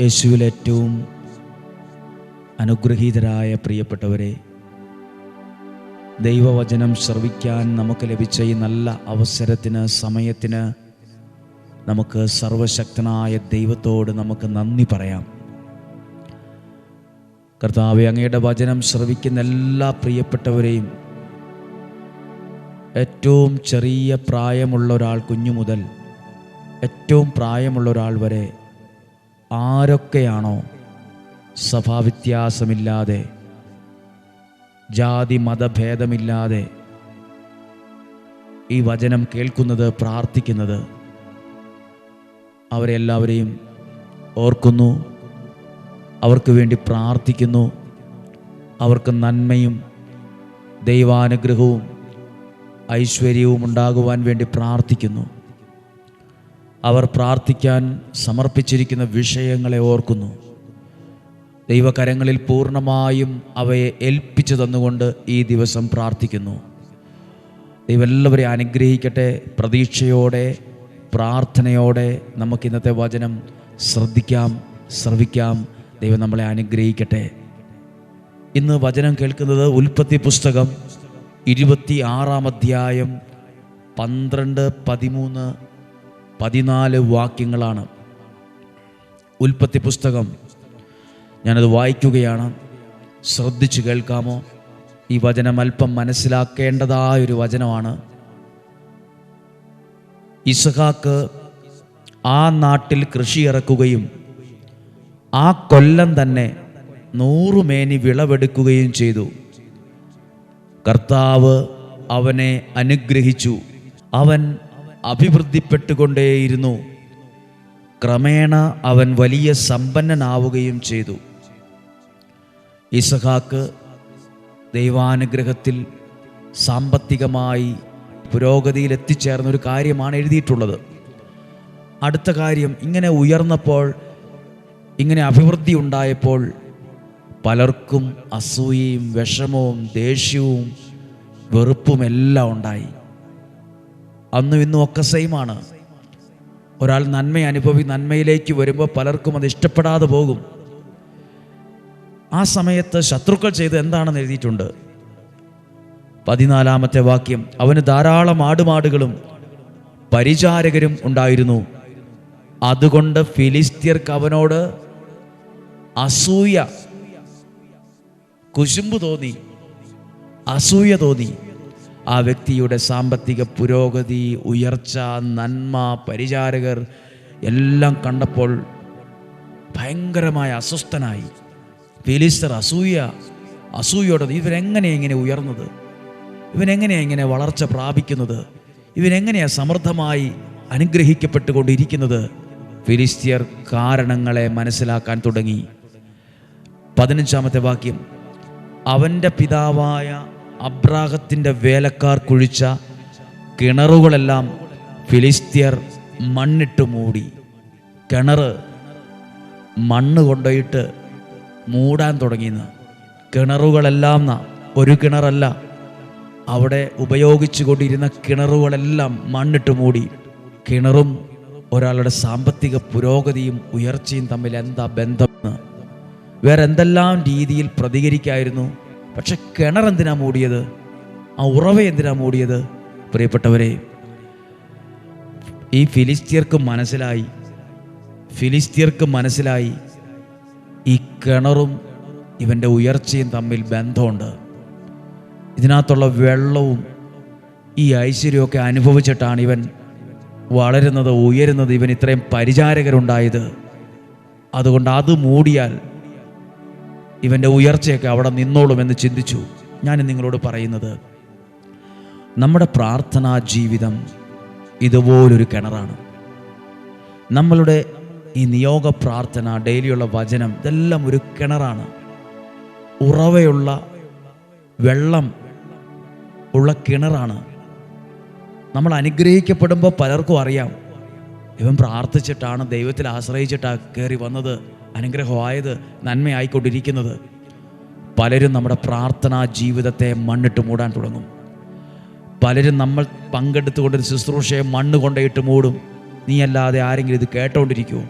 യേശുവിൽ ഏറ്റവും അനുഗ്രഹീതരായ പ്രിയപ്പെട്ടവരെ ദൈവവചനം ശ്രവിക്കാൻ നമുക്ക് ലഭിച്ച ഈ നല്ല അവസരത്തിന് സമയത്തിന് നമുക്ക് സർവശക്തനായ ദൈവത്തോട് നമുക്ക് നന്ദി പറയാം. കർത്താവ് അങ്ങയുടെ വചനം ശ്രവിക്കുന്ന എല്ലാ പ്രിയപ്പെട്ടവരെയും ഏറ്റവും ചെറിയ പ്രായമുള്ള ഒരാൾ കുഞ്ഞു മുതൽ ഏറ്റവും പ്രായമുള്ള ഒരാൾ വരെ ആരൊക്കെയാണോ സഭാവ്യത്യാസമില്ലാതെ ജാതി മതഭേദമില്ലാതെ ഈ വചനം കേൾക്കുന്നത് പ്രാർത്ഥിക്കുന്നത് അവരെല്ലാവരെയും ഓർക്കുന്നു അവർക്ക് വേണ്ടി പ്രാർത്ഥിക്കുന്നു അവർക്ക് നന്മയും ദൈവാനുഗ്രഹവും ഐശ്വര്യവും ഉണ്ടാകുവാൻ വേണ്ടി പ്രാർത്ഥിക്കുന്നു. അവർ പ്രാർത്ഥിക്കാൻ സമർപ്പിച്ചിരിക്കുന്ന വിഷയങ്ങളെ ഓർക്കുന്നു. ദൈവകരങ്ങളിൽ പൂർണമായും അവയെ ഏൽപ്പിച്ചു തന്നുകൊണ്ട് ഈ ദിവസം പ്രാർത്ഥിക്കുന്നു. ദൈവം എല്ലാവരെയും അനുഗ്രഹിക്കട്ടെ പ്രതീക്ഷയോടെ പ്രാർത്ഥനയോടെ നമുക്ക് ഇന്നത്തെ വചനം ശ്രദ്ധിക്കാം ശ്രവിക്കാം. ദൈവം നമ്മളെ അനുഗ്രഹിക്കട്ടെ. ഇന്ന് വചനം കേൾക്കുന്നത് ഉൽപ്പത്തി പുസ്തകം ഇരുപത്തി ആറാം അധ്യായം പന്ത്രണ്ട് പതിമൂന്ന് പതിനാല് വാക്യങ്ങളാണ്. ഉൽപ്പത്തി പുസ്തകം. ഞാനത് വായിക്കുകയാണ്. ശ്രദ്ധിച്ചു കേൾക്കാമോ? ഈ വചനം അല്പം മനസ്സിലാക്കേണ്ടതായ ഒരു വചനമാണ്. ഇസഹാക്ക് ആ നാട്ടിൽ കൃഷി ഇറക്കുകയും ആ കൊല്ലം തന്നെ നൂറുമേനി വിളവെടുക്കുകയും ചെയ്തു. കർത്താവ് അവനെ അനുഗ്രഹിച്ചു. അവൻ അഭിവൃദ്ധിപ്പെട്ടുകൊണ്ടേയിരുന്നു. ക്രമേണ അവൻ വലിയ സമ്പന്നനാവുകയും ചെയ്തു. ഇസഹാക്ക് ദൈവാനുഗ്രഹത്തിൽ സാമ്പത്തികമായി പുരോഗതിയിൽ എത്തിച്ചേർന്ന ഒരു കാര്യമാണ് എഴുതിയിട്ടുള്ളത്. അടുത്ത കാര്യം ഇങ്ങനെ ഉയർന്നപ്പോൾ ഇങ്ങനെ അഭിവൃദ്ധി ഉണ്ടായപ്പോൾ പലർക്കും അസൂയയും വിഷമവും ദേഷ്യവും വെറുപ്പുമെല്ലാം ഉണ്ടായി. അന്നും ഇന്നും ഒക്കെ സെയിമാണ് ഒരാൾ നന്മ അനുഭവി നന്മയിലേക്ക് വരുമ്പോൾ പലർക്കും അത് ഇഷ്ടപ്പെടാതെ പോകും. ആ സമയത്ത് ശത്രുക്കൾ ചെയ്ത് എന്താണെന്ന് എഴുതിയിട്ടുണ്ട്. പതിനാലാമത്തെ വാക്യം അവന് ധാരാളം ആടുമാടുകളും പരിചാരകരും ഉണ്ടായിരുന്നു. അതുകൊണ്ട് ഫിലിസ്തീർക്ക് അവനോട് അസൂയ കുശുമ്പ് തോന്നി അസൂയ തോന്നി. ആ വ്യക്തിയുടെ സാമ്പത്തിക പുരോഗതി ഉയർച്ച നന്മ പരിചാരകർ എല്ലാം കണ്ടപ്പോൾ ഭയങ്കരമായ അസ്വസ്ഥനായി. ഫിലിസ്തർ അസൂയ അസൂയോടത് ഇവരെങ്ങനെ ഇങ്ങനെ ഉയർന്നത്? ഇവനെങ്ങനെയാണ് ഇങ്ങനെ വളർച്ച പ്രാപിക്കുന്നത്? ഇവനെങ്ങനെയാണ് സമൃദ്ധമായി അനുഗ്രഹിക്കപ്പെട്ടുകൊണ്ടിരിക്കുന്നത്? ഫിലിസ്തീയർ കാരണങ്ങളെ മനസ്സിലാക്കാൻ തുടങ്ങി. പതിനഞ്ചാമത്തെ വാക്യം. അവന്റെ പിതാവായ അബ്രാഹത്തിന്റെ വേലക്കാർ കുഴിച്ച കിണറുകളെല്ലാം ഫിലിസ്തീയർ മണ്ണിട്ട് മൂടി. കിണർ മണ്ണ് കൊണ്ടുപോയിട്ട് മൂടാൻ തുടങ്ങിയെന്ന്. കിണറുകളെല്ലാം ഒരു കിണറല്ല അവിടെ ഉപയോഗിച്ചു കൊണ്ടിരുന്ന കിണറുകളെല്ലാം മണ്ണിട്ട് മൂടി. കിണറും ഒരാളുടെ സാമ്പത്തിക പുരോഗതിയും ഉയർച്ചയും തമ്മിൽ എന്താ ബന്ധമെന്ന് വേറെ എന്തെല്ലാം രീതിയിൽ പ്രതികരിക്കായിരുന്നു? പക്ഷെ കിണർ എന്തിനാ മൂടിയത്? ആ ഉറവ എന്തിനാ മൂടിയത്? പ്രിയപ്പെട്ടവരെ ഈ ഫിലിസ്തീർക്ക് മനസ്സിലായി ഫിലിസ്തീർക്ക് മനസ്സിലായി ഈ കിണറും ഇവന്റെ ഉയർച്ചയും തമ്മിൽ ബന്ധമുണ്ട്. ഇതിനകത്തുള്ള വെള്ളവും ഈ ഐശ്വര്യമൊക്കെ അനുഭവിച്ചിട്ടാണ് ഇവൻ വളരുന്നത് ഉയരുന്നത് ഇവൻ ഇത്രയും പരിചാരകരുണ്ടായത്. അതുകൊണ്ട് അത് മൂടിയാൽ ഇവന്റെ ഉയർച്ചയൊക്കെ അവിടെ നിന്നോളും എന്ന് ചിന്തിച്ചു. ഞാൻ നിങ്ങളോട് പറയുന്നത് നമ്മുടെ പ്രാർത്ഥനാ ജീവിതം ഇതുപോലൊരു കിണറാണ്. നമ്മളുടെ ഈ നിയോഗ പ്രാർത്ഥന ഡെയിലിയുള്ള വചനം ഇതെല്ലാം ഒരു കിണറാണ്. ഉറവയുള്ള വെള്ളം ഉള്ള കിണറാണ്. നമ്മൾ അനുഗ്രഹിക്കപ്പെടുമ്പോൾ പലർക്കും അറിയാം ഇവൻ പ്രാർത്ഥിച്ചിട്ടാണ് ദൈവത്തിൽ ആശ്രയിച്ചിട്ടാണ് കയറി വന്നത്. അനുഗ്രഹമായത് നന്മയായിക്കൊണ്ടിരിക്കുന്നത്. പലരും നമ്മുടെ പ്രാർത്ഥനാ ജീവിതത്തെ മണ്ണിട്ട് മൂടാൻ തുടങ്ങും. പലരും നമ്മൾ പങ്കെടുത്തുകൊണ്ടൊരു ശുശ്രൂഷയെ മണ്ണ് കൊണ്ടയിട്ട് മൂടും. നീയല്ലാതെ ആരെങ്കിലും ഇത് കേട്ടോണ്ടിരിക്കുമോ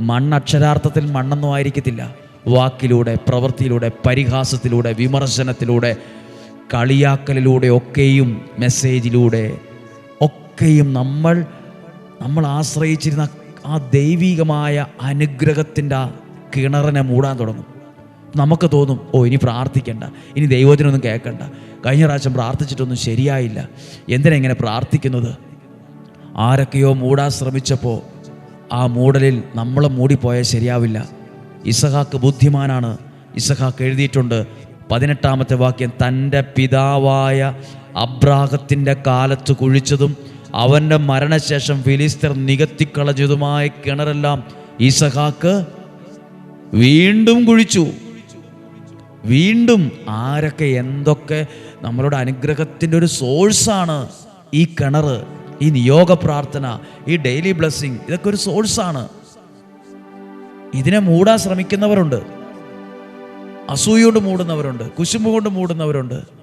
മണ്ണ് അക്ഷരാർത്ഥത്തിൽ മണ്ണൊന്നും ആയിരിക്കത്തില്ല. വാക്കിലൂടെ പ്രവൃത്തിയിലൂടെ പരിഹാസത്തിലൂടെ വിമർശനത്തിലൂടെ കളിയാക്കലിലൂടെ ഒക്കെയും മെസ്സേജിലൂടെ ഒക്കെയും നമ്മൾ നമ്മൾ ആശ്രയിച്ചിരുന്ന ആ ദൈവികമായ അനുഗ്രഹത്തിന്റെ ആ കിണറിനെ മൂടാൻ തുടങ്ങും. നമുക്ക് തോന്നും ഓ ഇനി പ്രാർത്ഥിക്കണ്ട ഇനി ദൈവത്തിനൊന്നും കേൾക്കണ്ട. കഴിഞ്ഞ പ്രാവശ്യം പ്രാർത്ഥിച്ചിട്ടൊന്നും ശരിയായില്ല. എന്തിനാ ഇങ്ങനെ പ്രാർത്ഥിക്കുന്നത്? ആരൊക്കെയോ മൂടാൻ ശ്രമിച്ചപ്പോൾ ആ മൂടലിൽ നമ്മൾ മൂടിപ്പോയാൽ ശരിയാവില്ല. ഇസഹാക്ക് ബുദ്ധിമാനാണ്. ഇസഹാക്ക് എഴുതിയിട്ടുണ്ട് പതിനെട്ടാമത്തെ വാക്യം തന്റെ പിതാവായ അബ്രാഹത്തിന്റെ കാലത്ത് കുഴിച്ചതും അവന്റെ മരണശേഷം ഫിലിസ്തർ നികത്തിക്കളഞ്ഞതുമായ കിണറെല്ലാം ഇസഹാക്ക് വീണ്ടും കുഴിച്ചു. വീണ്ടും ആരൊക്കെ എന്തൊക്കെ നമ്മളുടെ അനുഗ്രഹത്തിന്റെ ഒരു സോഴ്സാണ് ഈ കിണർ ഈ നിയോഗ പ്രാർത്ഥന ഈ ഡെയിലി ബ്ലെസ്സിങ് ഇതൊക്കെ ഒരു സോഴ്സാണ്. ഇതിനെ മൂടാൻ ശ്രമിക്കുന്നവരുണ്ട്. അസൂയ കൊണ്ട് മൂടുന്നവരുണ്ട്. കുശുമ്പ് കൊണ്ട് മൂടുന്നവരുണ്ട്.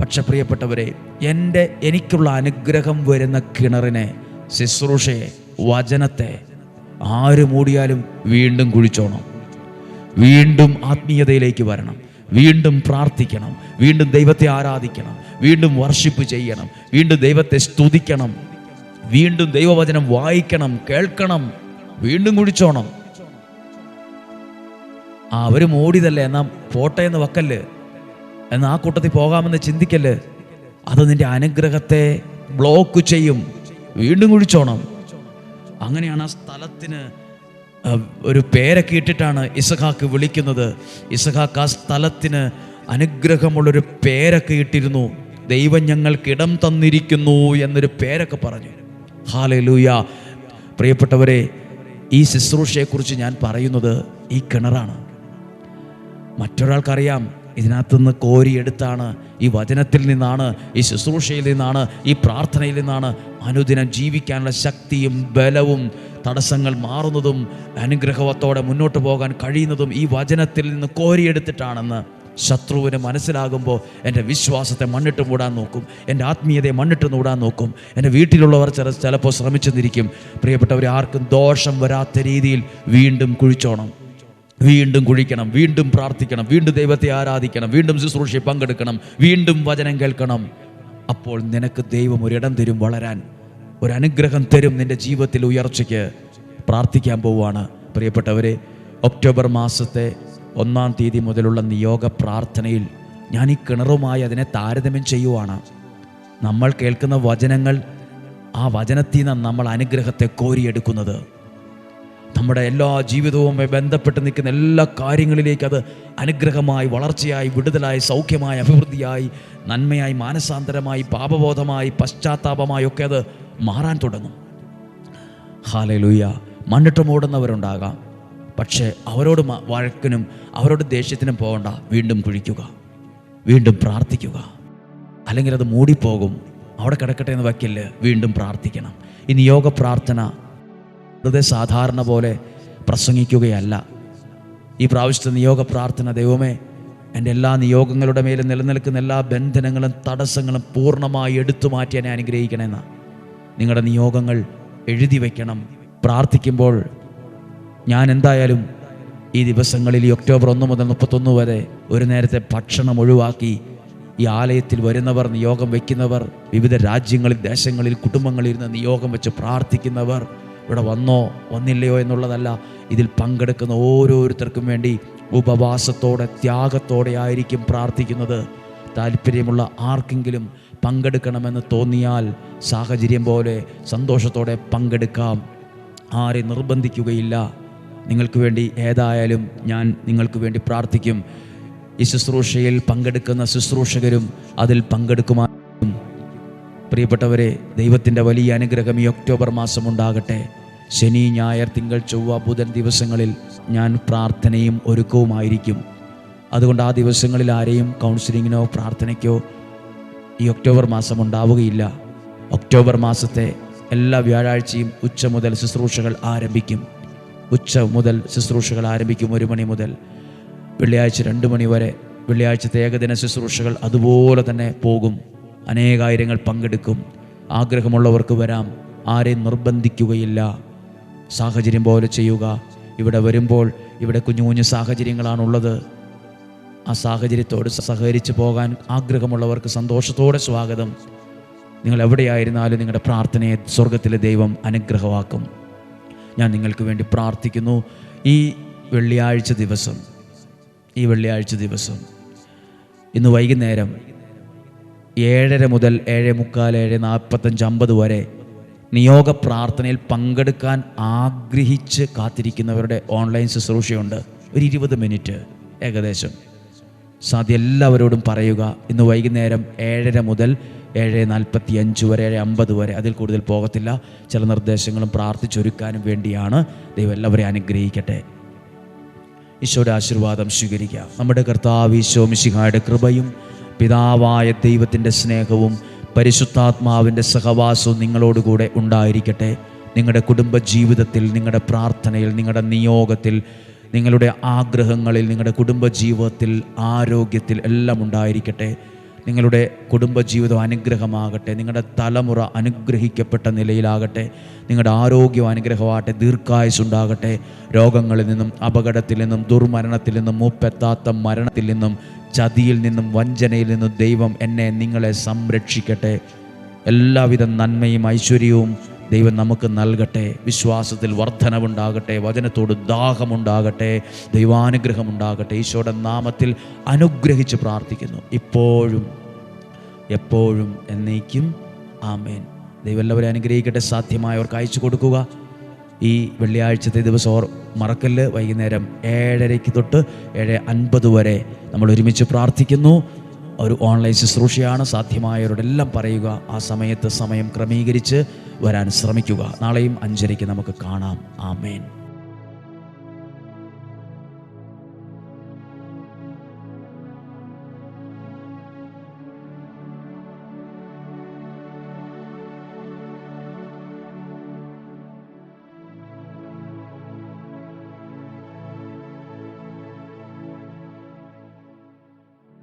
പക്ഷെ പ്രിയപ്പെട്ടവരെ എന്റെ എനിക്കുള്ള അനുഗ്രഹം വരുന്ന കിണറിനെ ശുശ്രൂഷയെ വചനത്തെ ആര് മൂടിയാലും വീണ്ടും കുഴിച്ചോണം. വീണ്ടും ആത്മീയതയിലേക്ക് വരണം. വീണ്ടും പ്രാർത്ഥിക്കണം. വീണ്ടും ദൈവത്തെ ആരാധിക്കണം. വീണ്ടും വർഷിപ്പ് ചെയ്യണം. വീണ്ടും ദൈവത്തെ സ്തുതിക്കണം. വീണ്ടും ദൈവവചനം വായിക്കണം കേൾക്കണം. വീണ്ടും കുഴിച്ചോണം. ആ അവർ മൂടിയതല്ലേ? എന്നാ പോട്ടയെന്ന് വെക്കല്ല്. എന്നാ ആ കൂട്ടത്തിൽ പോകാമെന്ന് ചിന്തിക്കൽ അത് നിന്റെ അനുഗ്രഹത്തെ ബ്ലോക്ക് ചെയ്യും. വീണ്ടും കുഴിച്ചോണം. അങ്ങനെയാണ് ആ സ്ഥലത്തിന് ഒരു പേരൊക്കെ ഇട്ടിട്ടാണ് ഇസഹാക്ക് വിളിക്കുന്നത്. ഇസഹാക്ക് ആ സ്ഥലത്തിന് അനുഗ്രഹമുള്ളൊരു പേരൊക്കെ ഇട്ടിരുന്നു. ദൈവം ഞങ്ങൾക്ക് ഇടം തന്നിരിക്കുന്നു എന്നൊരു പേരൊക്കെ പറഞ്ഞു. ഹാലലൂയ പ്രിയപ്പെട്ടവരെ ഈ ശുശ്രൂഷയെക്കുറിച്ച് ഞാൻ പറയുന്നത് ഈ കിണറാണ്. മറ്റൊരാൾക്കറിയാം ഇതിനകത്തുനിന്ന് കോരിയെടുത്താണ് ഈ വചനത്തിൽ നിന്നാണ് ഈ ശുശ്രൂഷയിൽ നിന്നാണ് ഈ പ്രാർത്ഥനയിൽ നിന്നാണ് അനുദിനം ജീവിക്കാനുള്ള ശക്തിയും ബലവും തടസ്സങ്ങൾ മാറുന്നതും അനുഗ്രഹവത്തോടെ മുന്നോട്ട് പോകാൻ കഴിയുന്നതും ഈ വചനത്തിൽ നിന്ന് കോരിയെടുത്തിട്ടാണെന്ന് ശത്രുവിന് മനസ്സിലാകുമ്പോൾ എന്റെ വിശ്വാസത്തെ മണ്ണിട്ട് മൂടാൻ നോക്കും എന്റെ ആത്മീയതയെ മണ്ണിട്ട് മൂടാൻ നോക്കും എന്റെ വീട്ടിലുള്ളവർ ചില ചിലപ്പോൾ ശ്രമിച്ചെന്നിരിക്കും പ്രിയപ്പെട്ടവർ ആർക്കും ദോഷം വരാത്ത രീതിയിൽ വീണ്ടും കുഴിച്ചോണം. വീണ്ടും കുഴിക്കണം വീണ്ടും പ്രാർത്ഥിക്കണം വീണ്ടും ദൈവത്തെ ആരാധിക്കണം വീണ്ടും ശുശ്രൂഷയിൽ പങ്കെടുക്കണം വീണ്ടും വചനം കേൾക്കണം. അപ്പോൾ നിനക്ക് ദൈവം ഒരിടം തരും വളരാൻ ഒരു അനുഗ്രഹം തരും നിന്റെ ജീവിതത്തിൽ ഉയർച്ചയ്ക്ക് പ്രാർത്ഥിക്കാൻ പോവുകയാണ് പ്രിയപ്പെട്ടവരെ ഒക്ടോബർ മാസത്തെ ഒന്നാം തീയതി മുതലുള്ള നിയോഗ പ്രാർത്ഥനയിൽ ഞാൻ ഈ കിണറുമായി അതിനെ താരതമ്യം ചെയ്യുവാണ്. നമ്മൾ കേൾക്കുന്ന വചനങ്ങൾ ആ വചനത്തിൽ നിന്ന് നമ്മൾ അനുഗ്രഹത്തെ കോരിയെടുക്കുന്നത്. നമ്മുടെ എല്ലാ ജീവിതവുമായി ബന്ധപ്പെട്ട് നിൽക്കുന്ന എല്ലാ കാര്യങ്ങളിലേക്ക് അത് അനുഗ്രഹമായി വളർച്ചയായി വിടുതലായി സൗഖ്യമായി അഭിവൃദ്ധിയായി നന്മയായി മാനസാന്തരമായി പാപബോധമായി പശ്ചാത്താപമായി ഒക്കെ അത് മാറാൻ തുടങ്ങും. ഹാലലൂയ മണ്ണിട്ട് മൂടുന്നവരുണ്ടാകാം. പക്ഷേ അവരോട് വഴക്കിനും അവരോട് ദേഷ്യത്തിനും പോകണ്ട. വീണ്ടും കുഴിക്കുക. വീണ്ടും പ്രാർത്ഥിക്കുക. അല്ലെങ്കിൽ അത് മൂടിപ്പോകും. അവിടെ കിടക്കട്ടെ എന്ന് വയ്ക്കില്ല വീണ്ടും പ്രാർത്ഥിക്കണം. ഇനി യോഗ പ്രാർത്ഥന വെറുതെ സാധാരണ പോലെ പ്രസംഗിക്കുകയല്ല. ഈ പ്രാവശ്യത്തെ നിയോഗ പ്രാർത്ഥന ദൈവമേ എന്റെ എല്ലാ നിയോഗങ്ങളുടെ മേലും നിലനിൽക്കുന്ന എല്ലാ ബന്ധനങ്ങളും തടസ്സങ്ങളും പൂർണമായി എടുത്തു മാറ്റി എന്നെ അനുഗ്രഹിക്കണമെന്ന നിങ്ങളുടെ നിയോഗങ്ങൾ എഴുതി വയ്ക്കണം പ്രാർത്ഥിക്കുമ്പോൾ ഞാൻ എന്തായാലും ഈ ദിവസങ്ങളിൽ ഈ ഒക്ടോബർ ഒന്ന് മുതൽ മുപ്പത്തൊന്ന് വരെ ഒരു നേരത്തെ ഭക്ഷണം ഒഴിവാക്കി ഈ ആലയത്തിൽ വരുന്നവർ നിയോഗം വയ്ക്കുന്നവർ വിവിധ രാജ്യങ്ങളിൽ ദേശങ്ങളിൽ കുടുംബങ്ങളിൽ ഇരുന്ന് നിയോഗം വെച്ച് പ്രാർത്ഥിക്കുന്നവർ ഇവിടെ വന്നോ വന്നില്ലയോ എന്നുള്ളതല്ല ഇതിൽ പങ്കെടുക്കുന്ന ഓരോരുത്തർക്കും വേണ്ടി ഉപവാസത്തോടെ ത്യാഗത്തോടെ ആയിരിക്കും പ്രാർത്ഥിക്കുന്നത്. താല്പര്യമുള്ള ആർക്കെങ്കിലും പങ്കെടുക്കണമെന്ന് തോന്നിയാൽ സാഹചര്യം പോലെ സന്തോഷത്തോടെ പങ്കെടുക്കാം. ആരെ നിർബന്ധിക്കുകയില്ല. നിങ്ങൾക്ക് വേണ്ടി ഏതായാലും ഞാൻ നിങ്ങൾക്ക് വേണ്ടി പ്രാർത്ഥിക്കും. ഈ ശുശ്രൂഷയിൽ പങ്കെടുക്കുന്ന ശുശ്രൂഷകരും അതിൽ പങ്കെടുക്കുമാറും പ്രിയപ്പെട്ടവരെ ദൈവത്തിന്റെ വലിയ അനുഗ്രഹം ഈ ഒക്ടോബർ മാസം ഉണ്ടാകട്ടെ. ശനി ഞായർ തിങ്കൾ ചൊവ്വ ബുധൻ ദിവസങ്ങളിൽ ഞാൻ പ്രാർത്ഥനയും ഒരുക്കവുമായിരിക്കും. അതുകൊണ്ട് ആ ദിവസങ്ങളിൽ ആരെയും കൗൺസിലിങ്ങിനോ പ്രാർത്ഥനയ്ക്കോ ഈ ഒക്ടോബർ മാസം ഉണ്ടാവുകയില്ല. ഒക്ടോബർ മാസത്തെ എല്ലാ വ്യാഴാഴ്ചയും ഉച്ച മുതൽ ശുശ്രൂഷകൾ ആരംഭിക്കും. ഉച്ച മുതൽ ശുശ്രൂഷകൾ ആരംഭിക്കും ഒരു മണി മുതൽ. വെള്ളിയാഴ്ച രണ്ട് മണി വരെ വെള്ളിയാഴ്ചത്തെ ഏകദിന ശുശ്രൂഷകൾ അതുപോലെ തന്നെ പോകും. അനേകായിരങ്ങൾ പങ്കെടുക്കും. ആഗ്രഹമുള്ളവർക്ക് വരാം. ആരെയും നിർബന്ധിക്കുകയില്ല. സാഹചര്യം പോലെ ചെയ്യുക. ഇവിടെ വരുമ്പോൾ ഇവിടെ കുഞ്ഞു കുഞ്ഞു സാഹചര്യങ്ങളാണുള്ളത്. ആ സാഹചര്യത്തോട് സഹകരിച്ച് പോകാൻ ആഗ്രഹമുള്ളവർക്ക് സന്തോഷത്തോടെ സ്വാഗതം. നിങ്ങൾ എവിടെയായിരുന്നാലും നിങ്ങളുടെ പ്രാർത്ഥനയെ സ്വർഗത്തിലെ ദൈവം അനുഗ്രഹമാക്കും. ഞാൻ നിങ്ങൾക്ക് വേണ്ടി പ്രാർത്ഥിക്കുന്നു. ഈ വെള്ളിയാഴ്ച ദിവസം ഈ വെള്ളിയാഴ്ച ദിവസം. ഇന്ന് വൈകുന്നേരം ഏഴര മുതൽ ഏഴ് മുക്കാൽ ഏഴ് നാൽപ്പത്തഞ്ച് അമ്പത് വരെ നിയോഗ പ്രാർത്ഥനയിൽ പങ്കെടുക്കാൻ ആഗ്രഹിച്ച് കാത്തിരിക്കുന്നവരുടെ ഓൺലൈൻ ശുശ്രൂഷയുണ്ട്. ഒരു ഇരുപത് മിനിറ്റ് ഏകദേശം. സാധ്യ എല്ലാവരോടും പറയുക ഇന്ന് വൈകുന്നേരം ഏഴര മുതൽ ഏഴ് നാൽപ്പത്തി അഞ്ച് വരെ ഏഴ് അമ്പത് വരെ അതിൽ കൂടുതൽ പോകത്തില്ല. ചില നിർദ്ദേശങ്ങളും പ്രാർത്ഥിച്ചൊരുക്കാനും വേണ്ടിയാണ് ദൈവം എല്ലാവരെയും അനുഗ്രഹിക്കട്ടെ. ഈശോയുടെ ആശീർവാദം സ്വീകരിക്കുക. നമ്മുടെ കർത്താവ് ഈശോ മിശിഹായുടെ കൃപയും പിതാവായ ദൈവത്തിന്റെ സ്നേഹവും പരിശുദ്ധാത്മാവിന്റെ സഹവാസവും നിങ്ങളോടുകൂടെ ഉണ്ടായിരിക്കട്ടെ. നിങ്ങളുടെ കുടുംബ ജീവിതത്തിൽ നിങ്ങളുടെ പ്രാർത്ഥനയിൽ നിങ്ങളുടെ നിയോഗത്തിൽ നിങ്ങളുടെ ആഗ്രഹങ്ങളിൽ നിങ്ങളുടെ കുടുംബ ജീവിതത്തിൽ ആരോഗ്യത്തിൽ എല്ലാം ഉണ്ടായിരിക്കട്ടെ. നിങ്ങളുടെ കുടുംബജീവിതം അനുഗ്രഹമാകട്ടെ നിങ്ങളുടെ തലമുറ അനുഗ്രഹിക്കപ്പെട്ട നിലയിലാകട്ടെ നിങ്ങളുടെ ആരോഗ്യം അനുഗ്രഹമാകട്ടെ ദീർഘായുസ് ഉണ്ടാകട്ടെ രോഗങ്ങളിൽ നിന്നും അപകടത്തിൽ നിന്നും ദുർമരണത്തിൽ നിന്നും മൂപ്പെത്താത്ത മരണത്തിൽ നിന്നും ചതിയിൽ നിന്നും വഞ്ചനയിൽ നിന്നും ദൈവം എന്നെ നിങ്ങളെ സംരക്ഷിക്കട്ടെ. എല്ലാവിധ നന്മയും ഐശ്വര്യവും ദൈവം നമുക്ക് നൽകട്ടെ വിശ്വാസത്തിൽ വർധനവുണ്ടാകട്ടെ വചനത്തോട് ദാഹമുണ്ടാകട്ടെ ദൈവാനുഗ്രഹമുണ്ടാകട്ടെ ഈശോയുടെ നാമത്തിൽ അനുഗ്രഹിച്ച് പ്രാർത്ഥിക്കുന്നു. ഇപ്പോഴും എപ്പോഴും എന്നേക്കും ആമേൻ. ദൈവം എല്ലാവരും അനുഗ്രഹിക്കട്ടെ. സാധ്യമായവർക്ക് അയച്ചു കൊടുക്കുക. ഈ വെള്ളിയാഴ്ചത്തെ ദിവസം ഓർ മറക്കല്ല് വൈകുന്നേരം ഏഴരയ്ക്ക് തൊട്ട് ഏഴ് അൻപത് വരെ നമ്മൾ ഒരുമിച്ച് പ്രാർത്ഥിക്കുന്നു. ഒരു ഓൺലൈൻ ശുശ്രൂഷയാണ്. സാധ്യമായവരോടെല്ലാം പറയുക. ആ സമയത്ത് സമയം ക്രമീകരിച്ച് വരാൻ ശ്രമിക്കുക. നാളെയും അഞ്ചരയ്ക്ക് നമുക്ക് കാണാം. ആമേൻ.